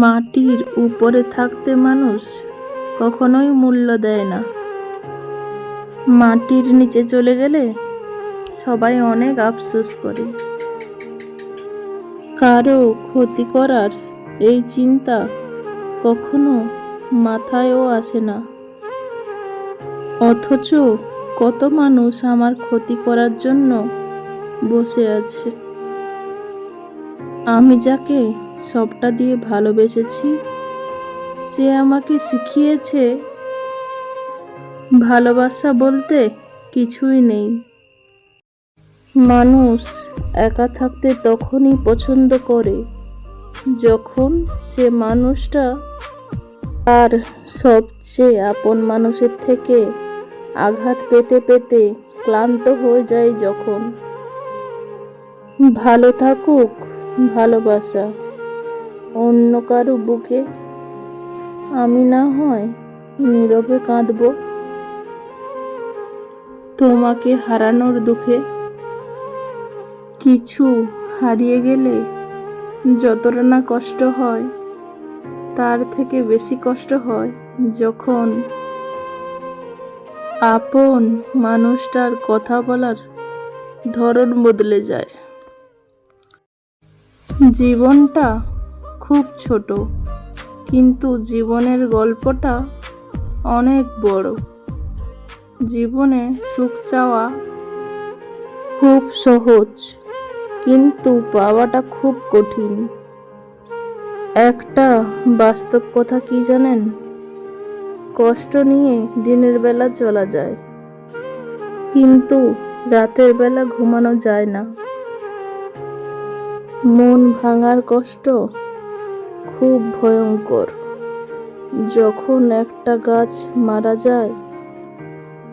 মাটির উপরে থাকতে মানুষ কখনোই মূল্য দেয় না। মাটির নিচে চলে গেলে সবাই অনেক আফসোস করে। কারও ক্ষতি করার এই চিন্তা কখনো মাথায়ও আসে না। অথচ কত মানুষ আমার ক্ষতি করার জন্য বসে আছে। আমি যাকে সবটা দিয়ে ভালোবেসেছি, সে আমাকে শিখিয়েছে, ভালোবাসা বলতে কিছুই নেই। মানুষ একা থাকতে তখনই পছন্দ করে, যখন সে মানুষটা তার সবচেয়ে আপন মানুষের থেকে আঘাত পেতে পেতে ক্লান্ত হয়ে যায় যখন। ভালো থাকুক ভালোবাসা। অন্য কারও বুকে আমি না হয় নীরবে কাঁদব। তোমাকে হারানোর দুঃখে কিছু হারিয়ে গেলে যতটা না কষ্ট হয়, তার থেকে বেশি কষ্ট হয় যখন আপন মানুষটার কথা বলার ধরন বদলে যায়। জীবনটা খুব ছোট, কিন্তু জীবনের গল্পটা অনেক বড়। জীবনে সুখ চাওয়া খুব সহজ, কিন্তু পাওয়াটা খুব কঠিন। একটা বাস্তব কথা কি জানেন? কষ্ট নিয়ে দিনের বেলা চলা যায়, কিন্তু রাতের বেলা ঘুমানো যায় না। মন ভাঙার কষ্ট খুব ভয়ঙ্কর। যখন একটা গাছ মারা যায়,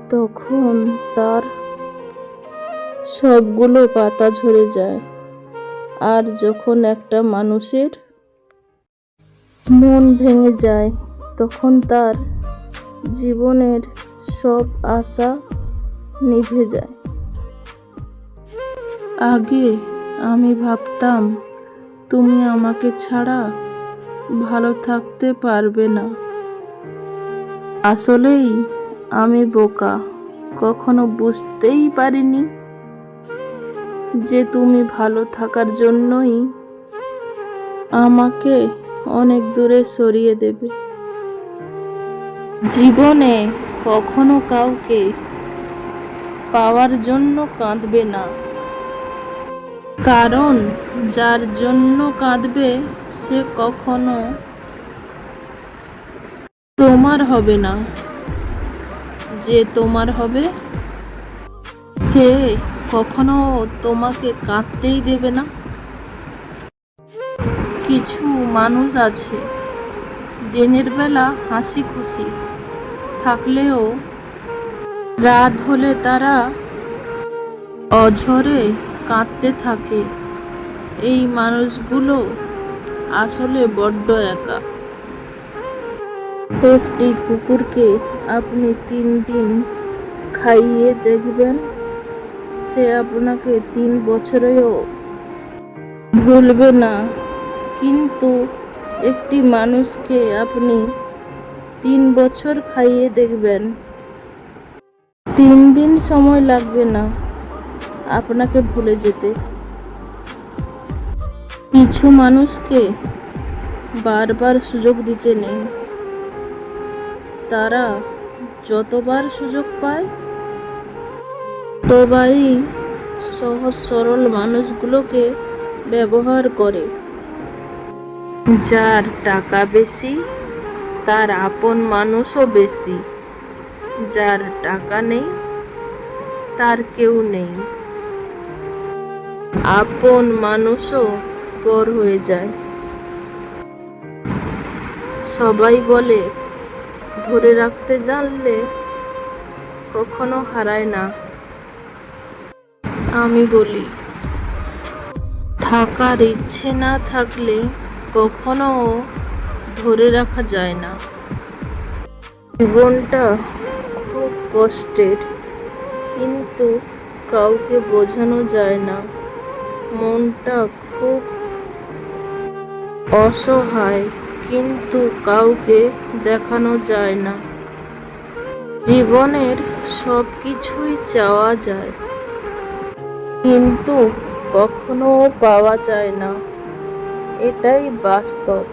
তখন তার সবগুলো পাতা ঝরে যায়। আর যখন একটা মানুষের মন ভেঙে যায়, তখন তার জীবনের সব আশা নিভে যায়। আগে আমি ভাবতাম, তুমি আমাকে ছাড়া ভালো থাকতে পারবে না। আসলেই আমি বোকা, কখনো বুঝতেই পারিনি যে তুমি ভালো থাকার জন্যই আমাকে অনেক দূরে সরিয়ে দেবে। জীবনে কখনো কাউকে পাওয়ার জন্য কাঁদবে না। কারণ যার জন্য কাঁদবে সে কখনো তোমার হবে না। যে তোমার হবে, সে কখনো তোমাকে কাঁদতেই দেবে না। কিছু মানুষ আছে, দিনের বেলা হাসি খুশি, থাকলেও রাত হলে তারা অঝরে কাঁদতে থাকে। এই মানুষগুলো আসলে বড্ড একা। একটি কুকুরকে আপনি তিন দিন খাইয়ে দেখবেন, সে আপনাকে তিন বছরেও ভুলবে না। কিন্তু একটি মানুষকে আপনি তিন বছর খাইয়ে দেখবেন। তিন দিন সময় লাগবে না। আপনাকে ভুলে যেতে। কিছু মানুষকে বারবার সুযোগ দিতে নেই। তারা যতবার সুযোগ পায়, ততবারই সহজ সরল মানুষগুলোকে ব্যবহার করে। যার টাকা বেশি, তার আপন মানুষও বেশি। যার টাকা নেই, তার কেউ নেই। আপন মানুষও পর হয়ে যায়। সবাই বলে, ধরে রাখতে জানলে কখনো হারায় না। আমি বলি, থাকার ইচ্ছে না থাকলে কখনো ধরে রাখা যায় না। জীবনটা খুব কষ্টের, কিন্তু কাউকে বোঝানো যায় না। মনটা খুব অসহায়, কিন্তু কাউকে দেখানো যায় না। জীবনের সব কিছুই চাওয়া যায়, কিন্তু কখনো পাওয়া যায় না। এটাই বাস্তব।